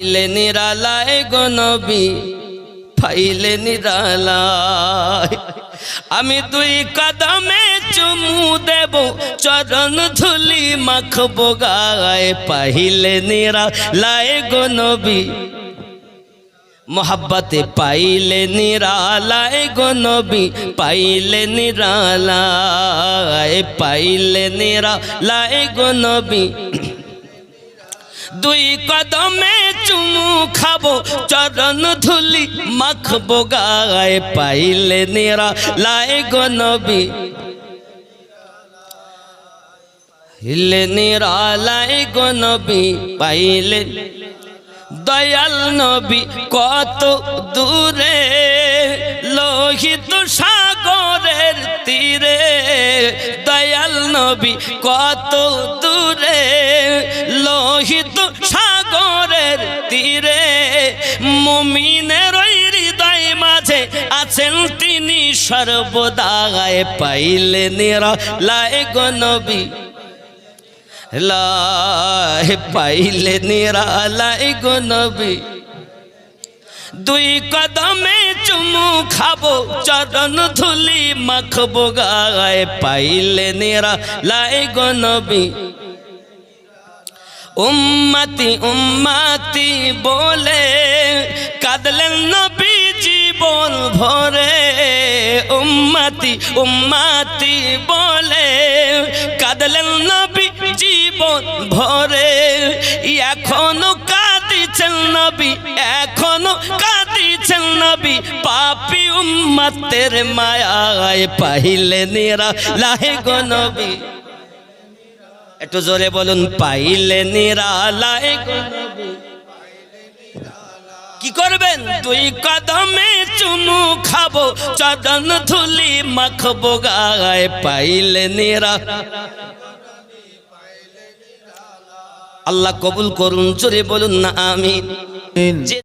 ফাইলে নিরালায় গো নবী, ফাইলে নিরালায়। আমি দুই কদমে চুমু দেব, চরণ ধুলি মাখবো গায়। পাইলে নিরালায় গো নবী, মোহাব্বতে পাইলে নিরালায় গো নবী, পাইলে নিরালায় পাইলে নিরালায় গো নবী। দুই কদমে চুমু খাব, চরণ ধুলি মাখবো, গায়ে পাইলে নিরা লাই গো নবী। হিলে নিরা লাই গো নবী, পাইলে দয়াল নবী কত দূরে, লোহিত সাগরের নবী কত দূরে, লোহিত সাগরের তীরে। মুমিনের হৃদয় মাঝে আছেন তিনি সর্বদায় পাইলে নিরা নবী। লাই পাইলে নিরালাই গো নবী। দুই কদমে চুমু খাব, চরণ ধুলি মাখবো, গায়ে পাইলে নিরা লাই গো নবী। উম্মতি উম্মতি বলে কাঁদলেন নবী জীবন ভরে। উম্মতি উম্মতি বলে কাঁদলেন নবী জীবন ভরে। এখনও কাঁদিছেন নবী, এখনও কাঁদিছেন নবী। পাপি উম্মতের মায়ায় পাইলে নিরা লাহে গো নবী। একটু জোরে বলুন পাইলে নিরালায়। কি করবেন? দুই কদমে চুমু খাব চদন ধুলি মাখবো, গায়ে পাইলে নিরা আল্লাহ কবুল করুন জোরে বলুন না আমি যে